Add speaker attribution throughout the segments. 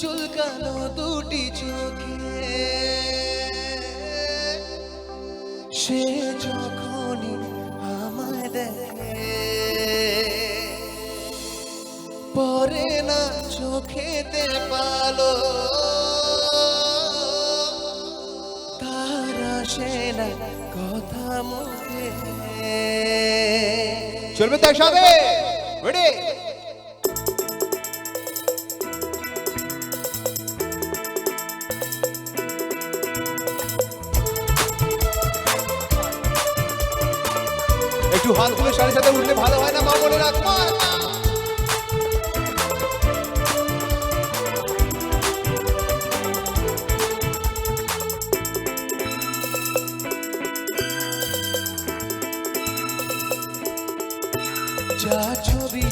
Speaker 1: চুলকালো দুটি চোখে। সে যখনই আমায় দেখে, পরে না চোখেতে পালো। তারা সে না কথা মুখে।
Speaker 2: চলবে তো রেডি একটু হাত তুলে সাথে সাথে উঠলে ভালো হয় না মা মনে রাখব
Speaker 1: যা ছবি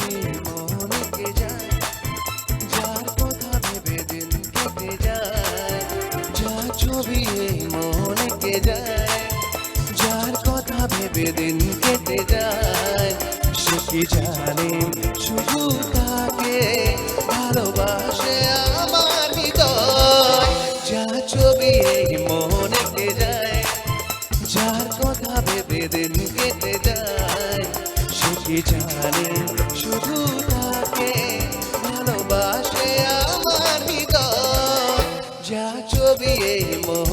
Speaker 1: কি জানে? শুধু তাকে ভালোবাসে আমার হৃদয়। যা ছবি মনকে যায়, যার কথা ভেবে দিন কেটে যায়। সে কি জানে? শুধু তাকে ভালোবাসে আমার হৃদয়। যা ছবি এই মনকে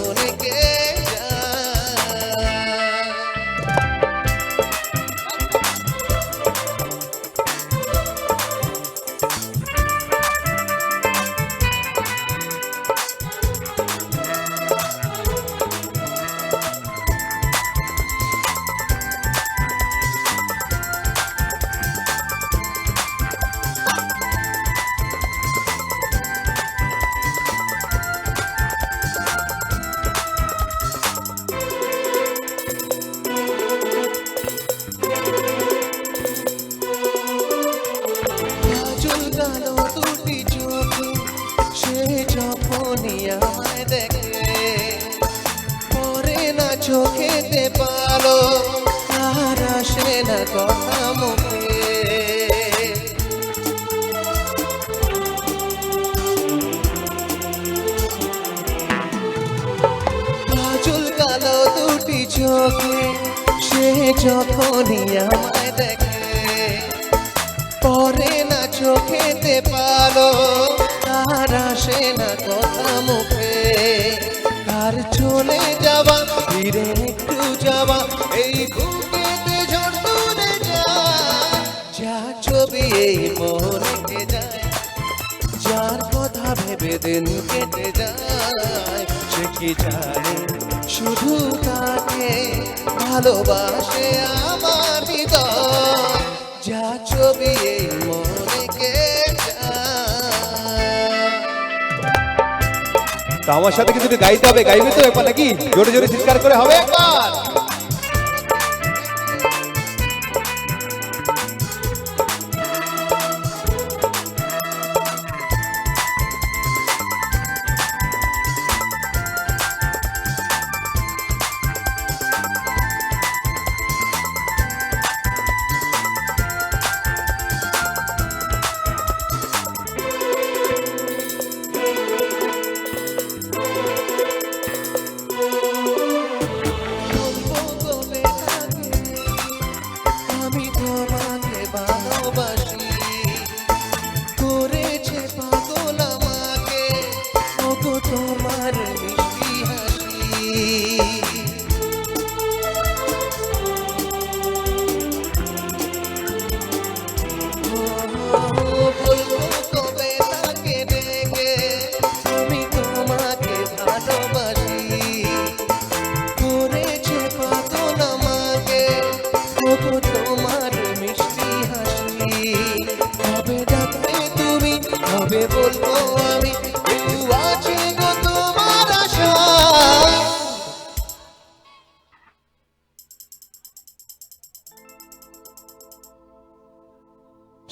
Speaker 1: চোখেতে পালো, আর আসে না কথা মুখে। কাজল কালো দুটি চোখে, সে যখনই আমায় দেখে। পরে না চোখেতে পালো তার আসে না কথা মুখে। তার চলে যাওয়া ফিরে একটু যাওয়া, এই যা ছবি এই মনেতে যায়, যার কথা ভেবে দিন কেটে যায়। সে কি জানে, শুধু তাকে ভালোবাসে আমার হৃদয়। যা ছবি এই মনেকে
Speaker 2: আমার সাথে কিন্তু গাইতে হবে, গাইবে তো একবার নাকি? জোরে জোরে চিৎকার করে হবে। একবার।
Speaker 1: ಬಿಡಿ